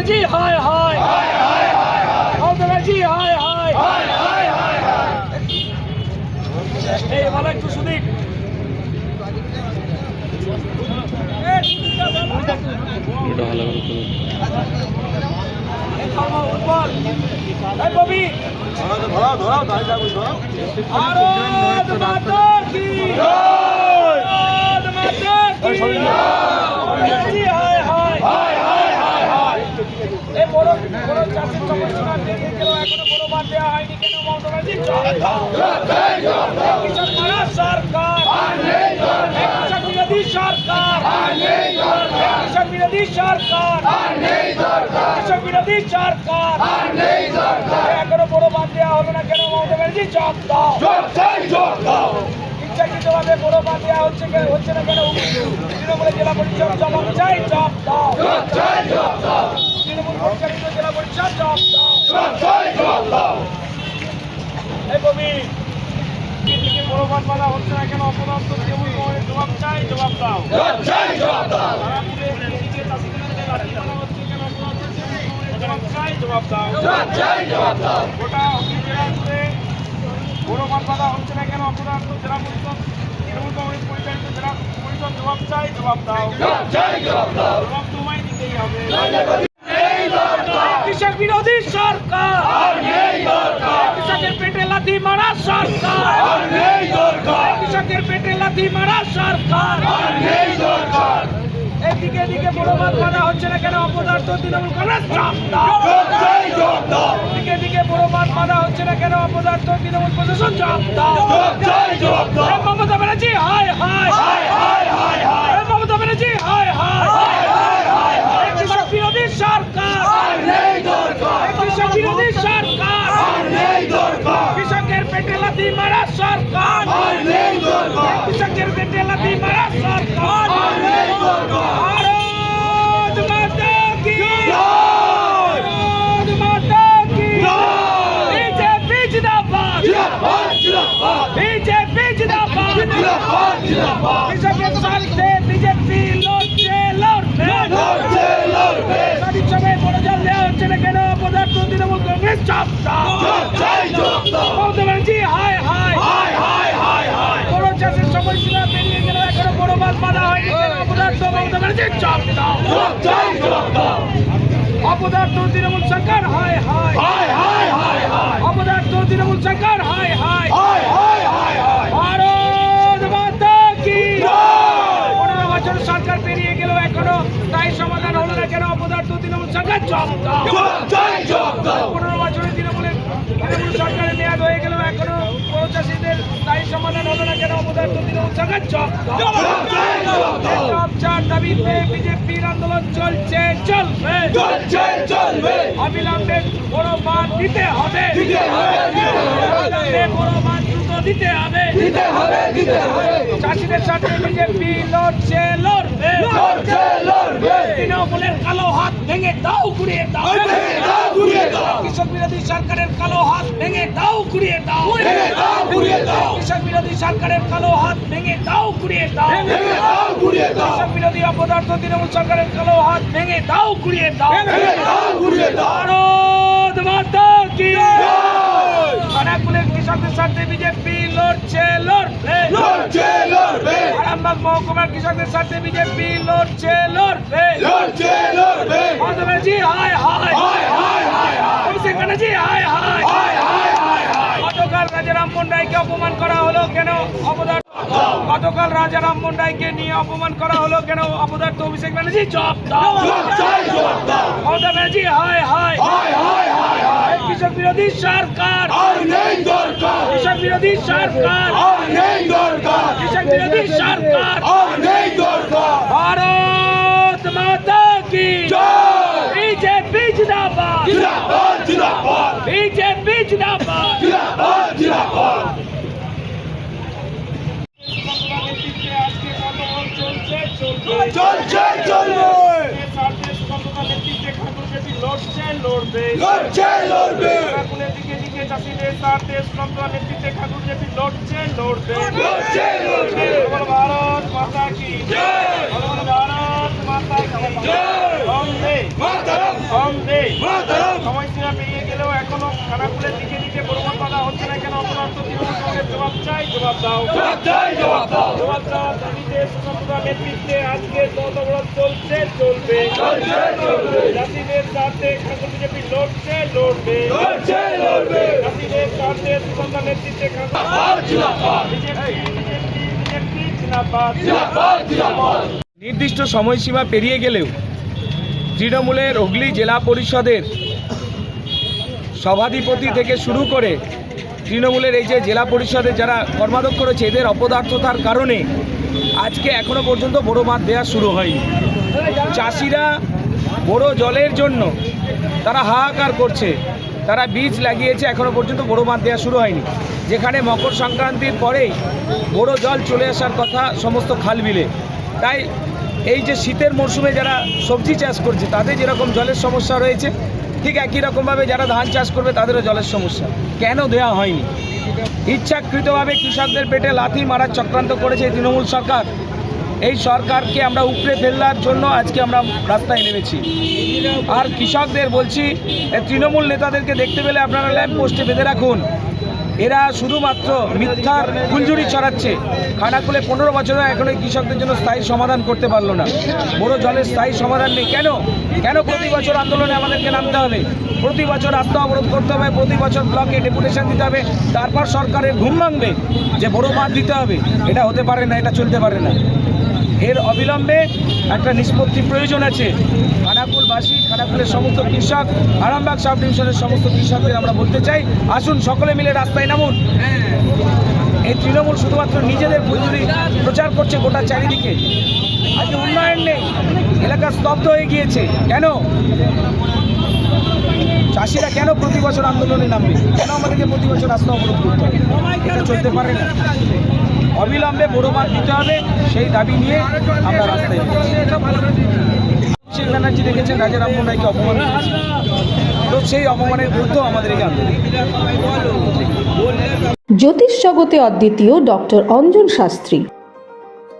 ব্যানার্জি হায় হায় ব্যানার্জি হায় হায় এই ভালো একটু ববি ভারত মাতা কি ভারত মাতা কি ব্যানার্জি হায় হায় এই বড় বড় চাষের সমস্যা বেরিয়ে গেল এখনও বড় বাদ দেওয়া হয়নি কেন মমতা ব্যানার্জি কৃষক মারা সরকার কৃষক বিরোধী সরকার কৃষক বিরোধী সরকার কৃষক বিরোধী সরকার এখনও বড় বাদ দেওয়া হলো না কেন মমতা ব্যানার্জি জব দাও ইচ্ছাকৃতভাবে বড় বাদ দেওয়া হচ্ছে কেন- হচ্ছে না কেন? তৃণমূলের জেলা পরিষদ জবাব চাই জব দাও। তৃণমূল পরিচালিত জেলা পরিষদ জব দাও। এই কবি বড় হচ্ছে না কেন? অপদার্থ তৃণমূল কংগ্রেস জবাব চাই জবাব দাও। কেন? জবাব দাও। গোটা হুগলি জেলা জুড়ে বড় বাদ হচ্ছে না কেন? অপদার্থ জেলা পরিষদ তৃণমূল কংগ্রেস পরিচালিত জেলা পরিষদ জবাব চাই জবাব দাও। জবাব তোমায় দিতেই হবে। কৃষক বিরোধী সরকার। কৃষকের পেটে লাথি মারা সরকার। কৃষকের পেটে লাথি মারা সরকার। এদিকে এদিকে বড় বাঁধা হচ্ছে না কেন? অপদার্থ তৃণমূল কংগ্রেস বড় বাঁধা হচ্ছে না কেন অপদার্থ তৃণমূল প্রশাসন চাপ দাও মমতা ব্যানার্জি হায় হায় এ মমতা ব্যানার্জি হায় হায় এ কৃষক বিরোধী সরকার কৃষক বিরোধী সরকার কৃষকের পেটে লাথি মারা সরকার কৃষকের পেটে লাথি মারা সরকার ভারত মাতা কি ভারত মাতা কি বিজেপি জিন্দাবাদ বিজেপি জিন্দাবাদ কৃষকের স্বার্থে বিজেপি লড়ছে লড়বে গাড়ির সময় বড় জল দেওয়া হচ্ছে না কেন পদার্থ তৃণমূল কংগ্রেস চাপ দাও মমতা ব্যানার্জি হায় হায় বড় চাষের সময়সীমা পেরিয়ে গেল এখনও বড় বাদ বাধা হয়নি কেন অপদার্থ মমতা ব্যানার্জি চাপ দাও অপদার্থ তৃণমূল সরকার হায় হায় অপদার্থ তৃণমূল সরকার হায় হায় ভারত মাতা কি পনেরো বছর সরকার পেরিয়ে গেল এখনও তাই সমাধান হলো না কেন অপদার্থ তৃণমূল সরকার জব দাও। পনেরো বছরের তৃণমূলের তৃণমূল সরকারের মেয়াদ হয়ে গেল এখনও বড় চাষিদের তাই সমাধান হলো না কেন? অপদার্থ তৃণমূল সরকার জব জব চার দাবিতে বিজেপির আন্দোলন চলছে চলবে। অবিলম্বে বড় বাদ দিতে হবে। অবিলম্বে বড় বাদ দ্রুত দিতে হবে চাষিদের সাথে বিজেপি লড়ছে লড়বে। তৃণমূলের কালো হাত ভেঙে দাও ঘুরিয়ে দাও। কৃষক বিরোধী সরকারের কালো হাত ভেঙে দাও ঘুরিয়ে দাও। কৃষক বিরোধী সরকারের কালো হাত ভেঙে দাও ঘুরিয়ে দাও। কৃষক বিরোধী অপদার্থ তৃণমূল সরকারের কালো হাত ভেঙে দাও ঘুরিয়ে দাও। ভারত মাতা কি খানাকুলের কৃষকদের সাথে বিজেপি লড়ছে লড়বে। আরামবাগ মহকুমার কৃষকদের সাথে বিজেপি লড়ছে লড়বে। মমতা ব্যানার্জি হায় হায়। অভিষেক ব্যানার্জি হায় হায়। গতকাল রাজা রামমোহন রায়কে অপমান করা হলো কেন অপদার্থ গতকাল রাজা রামমোহন রায়কে নিয়ে অপমান করা হলো কেন অপদার্থ অভিষেক ব্যানার্জি? জব দাও। মমতা ব্যানার্জি হায় হায়। কৃষক বিরোধী সরকার। কৃষক বিরোধী সরকার। কৃষক বিরোধী সরকার ভারত মাতা কি? বিজেপি জিন্দাবাদ। বিজেপি জিন্দাবাদ। লড়বে। লড়ছে লড়বে। খাগুনের দিকে দিকে চাষিদের সার দেশ লম্বার নেতৃত্বে খাগুন নেত্রী লড়ছে লড়বে। ভারত মাতা কি ভারত মাতা কি জয়। বন্দে। মাতরম। বন্দে। মাতরম। সময়সীমা খানাকুলের দিকে দিকে প্রমাণ করা হচ্ছে না কেন? অপরাধ তৃণমূল কংগ্রেস জবাব চাই জবাব দাও। জবাব চাই জবাব দাও। জবাব দাও দাবিতে নেতৃত্বে আজকে তত অবরোধ চলছে চলবে। জাতিদের স্বার্থে খানাকুল বিজেপি লড়ছে লড়বে। লড়ছে লড়বে। জাতিদের স্বার্থে নেতৃত্বে নির্দিষ্ট সময়সীমা পেরিয়ে গেলেও তৃণমূলের হুগলি জেলা পরিষদের সভাধিপতি থেকে শুরু করে তৃণমূলের এই যে জেলা পরিষদের যারা কর্মাধ্যক্ষ রয়েছে, এদের অপদার্থতার কারণে আজকে এখনও পর্যন্ত বড় মাছ দেওয়া শুরু হয়নি। চাষিরা বড় জলের জন্য তারা হাহাকার করছে। তারা বীজ লাগিয়েছে, এখনও পর্যন্ত বড় মাছ দেওয়া শুরু হয়নি। যেখানে মকর সংক্রান্তির পরেই বড় জল চলে আসার কথা সমস্ত খাল বিলে। তাই এই যে শীতের মরশুমে যারা সবজি চাষ করছে, তাদের যেরকম জলের সমস্যা রয়েছে, ঠিক একই রকমভাবে যারা ধান চাষ করবে, তাদেরও জলের সমস্যা। কেন দেওয়া হয়নি? ইচ্ছাকৃতভাবে কৃষকদের পেটে লাথি মারার চক্রান্ত করেছে তৃণমূল সরকার। এই সরকারকে আমরা উপড়ে ফেলার জন্য আজকে আমরা রাস্তায় নেমেছি। আর কৃষকদের বলছি তৃণমূল নেতাদেরকে দেখতে পেলে আপনারা ল্যাম্প পোস্টে বেঁধে রাখুন। এরা শুধুমাত্র মিথ্যার ফুলঝুরি ছড়াচ্ছে। খানাকুলে পনেরো বছরে এখনও কৃষকদের জন্য স্থায়ী সমাধান করতে পারল না। বড় জলের স্থায়ী সমাধান নেই। কেন? কেন প্রতি বছর আন্দোলনে আমাদেরকে নামতে হবে? প্রতি বছর রাস্তা অবরোধ করতে হবে, প্রতি বছর ব্লকে ডেপুটেশন দিতে হবে, তারপর সরকারের ঘুম ভাঙবে যে বড় বাদ দিতে হবে। এটা হতে পারে না, এটা চলতে পারে না। এর অবিলম্বে একটা নিষ্পত্তি প্রয়োজন আছে। খানাকুলবাসী, খানাকুলের সমস্ত কৃষক, আরামবাগ সাব ডিভিশনের সমস্ত কৃষকদের আমরা বলতে চাই, আসুন সকলে মিলে রাস্তায় নামুন। এই তৃণমূল শুধুমাত্র নিজেদের মজুরি প্রচার করছে গোটা চারিদিকে। আজকে উন্নয়ন নেই। এলাকা স্তব্ধ হয়ে গিয়েছে। কেন? চাষিরা কেন প্রতি বছর আন্দোলনে নামবে? কেন আমাদেরকে প্রতি বছর রাস্তা অবরোধ করতে হবে? এটা চলতে পারে না। অবিলম্বে বড় মাঠ দিতে হবে। সেই দাবি নিয়ে আমরা রাস্তায়। অভিষেক ব্যানার্জি দেখেছেন, রাজা রামমোহন রায়কে অপমান তো সেই অপমানের বিরুদ্ধেও আমাদের আন্দোলন। জ্যোতিষ জগতে অদ্বিতীয় ডক্টর অঞ্জন শাস্ত্রী।